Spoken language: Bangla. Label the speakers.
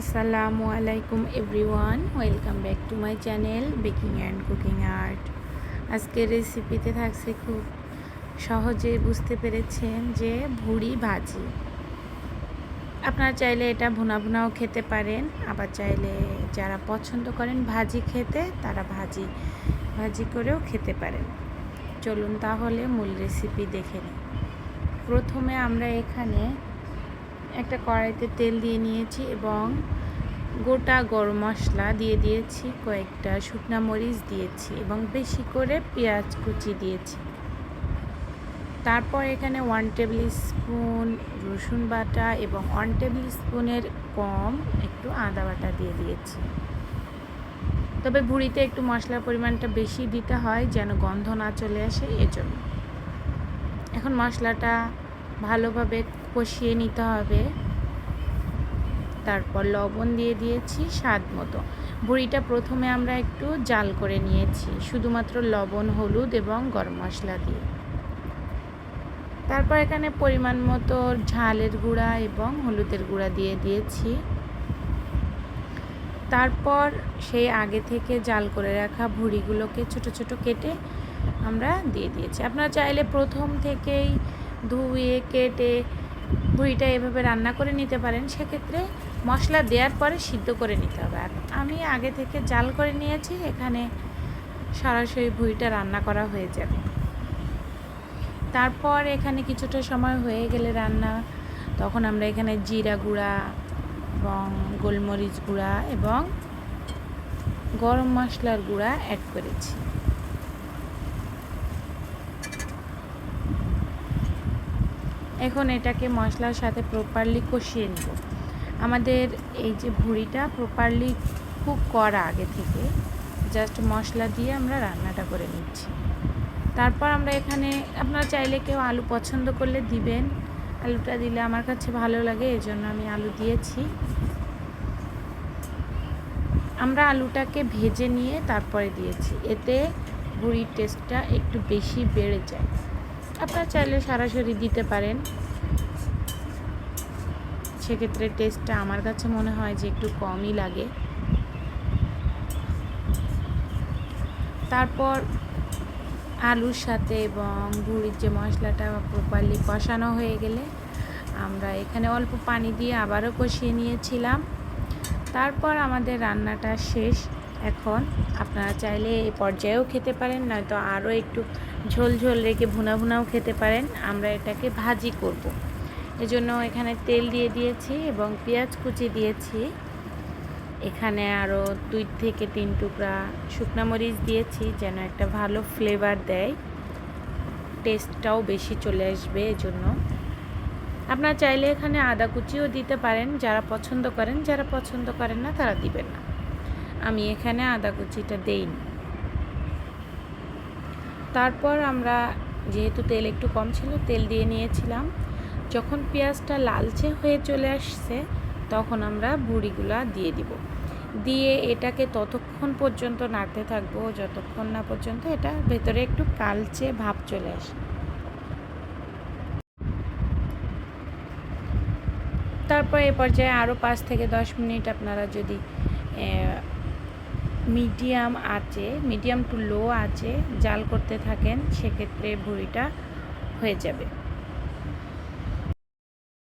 Speaker 1: আসসালামু আলাইকুম everyone, welcome back to my channel baking and cooking art. আজকের রেসিপিতে থাকছে খুব সহজে বুঝতে পেরেছেন যে ভুড়ি ভাজি। আপনারা চাইলে এটা ভুনা ভুনাও খেতে পারেন, আবার চাইলে যারা পছন্দ করেন ভাজি খেতে, তারা ভাজি ভাজি করেও খেতে পারেন। চলুন তাহলে মূল রেসিপি দেখে নিই। প্রথমে আমরা এখানে একটা কড়াইতে তেল দিয়ে নিয়েছি এবং গোটা গরম মশলা দিয়ে দিয়েছি, কয়েকটা শুকনা মরিচ দিয়েছি এবং বেশি করে পেঁয়াজ কুচি দিয়েছি। তারপর এখানে ওয়ান টেবিল স্পুন রসুন বাটা এবং ওয়ান টেবিল স্পুনের কম একটু আদা বাটা দিয়ে দিয়েছি। তবে ভুড়িতে একটু মশলার পরিমাণটা বেশি দিতে হয় যেন গন্ধ না চলে আসে এজন্য। এখন মশলাটা ভালোভাবে কষিয়ে নিতে হবে। তারপর লবণ দিয়ে দিয়েছি স্বাদ মতো। বুড়িটা প্রথমে আমরা একটু জাল করে নিয়েছি, শুধুমাত্র লবণ, হলুদ এবং গরম মশলা দিয়ে। তারপর এখানে পরিমাণ মতো ঝালের গুঁড়া এবং হলুদের গুঁড়া দিয়ে দিয়েছি। তারপর সেই আগে থেকে জাল করে রাখা ভুড়িগুলোকে ছোট ছোট কেটে আমরা দিয়ে দিয়েছি। আপনারা চাইলে প্রথম থেকেই ধুয়ে, কেটে ভুঁড়িটা এভাবে রান্না করে নিতে পারেন, সেক্ষেত্রে মশলা দেওয়ার পরে সিদ্ধ করে নিতে হবে। আর আমি আগে থেকে জাল করে নিয়েছি, এখানে সরাসরি ভুঁড়িটা রান্না করা হয়ে যাবে। তারপর এখানে কিছুটা সময় হয়ে গেলে রান্না, তখন আমরা এখানে জিরা গুঁড়া এবং গোলমরিচ গুঁড়া এবং গরম মশলার গুঁড়া অ্যাড করেছি। এখন এটাকে মশলার সাথে প্রপারলি কষিয়ে নেব। আমাদের এই যে ভুড়িটা প্রপারলি কুক করা আগে থেকে জাস্ট মশলা দিয়ে আমরা রান্নাটা করে নিচ্ছি। তারপর আমরা এখানে, আপনারা চাইলে কেউ আলু পছন্দ করলে দিবেন। আলুটা দিলে আমার কাছে ভালো লাগে এই জন্য আমি আলু দিয়েছি। আমরা আলুটাকে ভেজে নিয়ে তারপরে দিয়েছি। এতে ভুড়ির টেস্টটা একটু বেশি বেড়ে যায়। আপনারা চাইলে সরাসরি দিতে পারেন। সেক্ষেত্রে টেস্টটা আমার কাছে মনে হয় যে একটু কমই লাগে। তারপর আলুর সাথে এবং ভুড়ির যে মশলাটা প্রপারলি কষানো হয়ে গেলে আমরা এখানে অল্প পানি দিয়ে আবারও কষিয়ে নিয়েছিলাম। তারপর আমাদের রান্নাটা শেষ। এখন আপনারা চাইলে এই পর্যায়েও খেতে পারেন, নয়তো আরও একটু ঝোল ঝোল রেখে ভুনা ভুনাও খেতে পারেন। আমরা এটাকে ভাজি করব। এজন্য এখানে তেল দিয়ে দিয়েছি এবং পেঁয়াজ কুচি দিয়েছি। এখানে আরও দুই থেকে তিন টুকরা শুকনা মরিচ দিয়েছি যেন একটা ভালো ফ্লেভার দেয়। টেস্টটাও বেশি চলে আসবে এজন্য। আপনারা চাইলে এখানে আদা কুচিও দিতে পারেন, যারা পছন্দ করেন, যারা পছন্দ করেন না তারা দিবেন না। আমি এখানে আদা কুচিটা দেইনি। তারপর আমরা যেহেতু তেল একটু কম ছিল, তেল দিয়ে নিয়েছিলাম। যখন পেঁয়াজটা লালচে হয়ে চলে আসছে, তখন আমরা বুড়িগুলা দিয়ে দিব। দিয়ে এটাকে ততক্ষণ পর্যন্ত নাড়তে থাকব, যতক্ষণ না পর্যন্ত এটা ভেতরে একটু কালচে ভাব চলে আসে। তারপর এ পর্যায়ে আরও পাঁচ থেকে দশ মিনিট আপনারা যদি মিডিয়াম আঁচে মিডিয়াম টু লো আঁচে জাল করতে থাকেন সেক্ষেত্রে ভুঁড়িটা হয়ে যাবে।